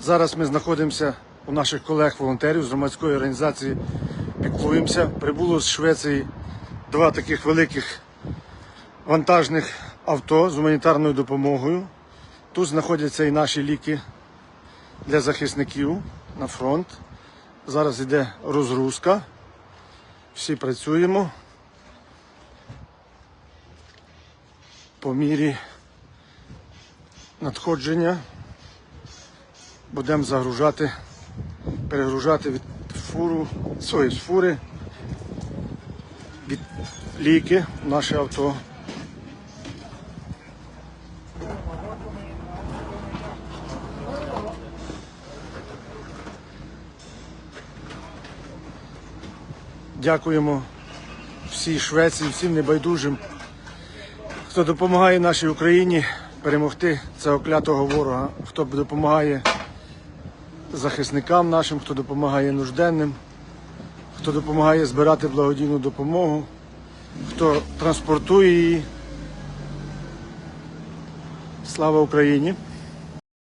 Зараз ми знаходимося у наших колег-волонтерів з громадської організації Піклуємося. Прибуло з Швеції два таких великих вантажних авто з гуманітарною допомогою. Тут знаходяться і наші ліки для захисників на фронт. Зараз йде розгрузка. Всі працюємо. По мірі надходження будемо загружати, перегружати від фуру, свої з фури від ліки в наше авто. Дякуємо всій Швеції, всім небайдужим, хто допомагає нашій Україні перемогти цього клятого ворога, хто допомагає захисникам нашим, хто допомагає нужденним, хто допомагає збирати благодійну допомогу, хто транспортує її. Слава Україні!